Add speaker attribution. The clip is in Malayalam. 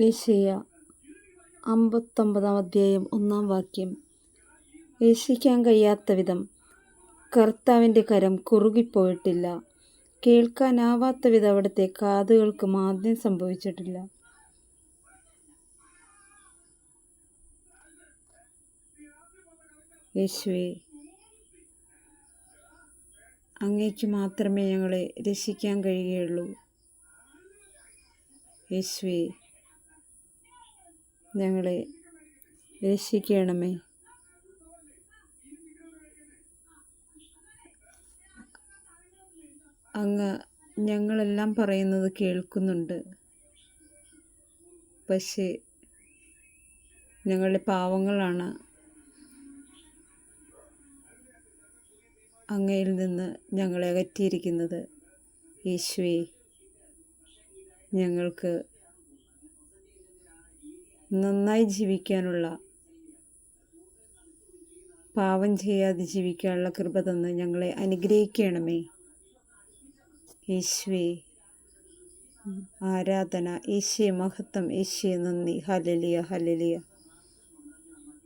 Speaker 1: ഏഷ്യ അമ്പത്തൊമ്പതാം അധ്യായം ഒന്നാം വാക്യം. ഏശിക്കാൻ കഴിയാത്ത വിധം കർത്താവിന്റെ കരം കുറുകിപ്പോയിട്ടില്ല. കേൾക്കാനാവാത്ത വിധം അവിടുത്തെ കാതുകൾക്ക് മാന്ദ്യം സംഭവിച്ചിട്ടില്ല. യേശുവേ അങ്ങേക്ക് മാത്രമേ ഞങ്ങളെ രക്ഷിക്കാൻ കഴിയുകയുള്ളൂ. യേശുവേ ഞങ്ങളെ രക്ഷിക്കണമേ. അങ്ങ് ഞങ്ങളെല്ലാം പറയുന്നത് കേൾക്കുന്നുണ്ട്. പക്ഷേ ഞങ്ങളുടെ പാവങ്ങളാണ് അങ്ങയിൽ നിന്ന് ഞങ്ങളെ അകറ്റിയിരിക്കുന്നത്. യേശുവേ ഞങ്ങൾക്ക് നന്നായി ജീവിക്കാനുള്ള പാവം ചെയ്യാതെ ജീവിക്കാനുള്ള കൃപ തന്ന് ഞങ്ങളെ അനുഗ്രഹിക്കണമേ. യേശുവേ ആരാധന യേശുവെ മഹത്വം യേശുവെ നന്ദി. ഹലലിയ ഹലലിയ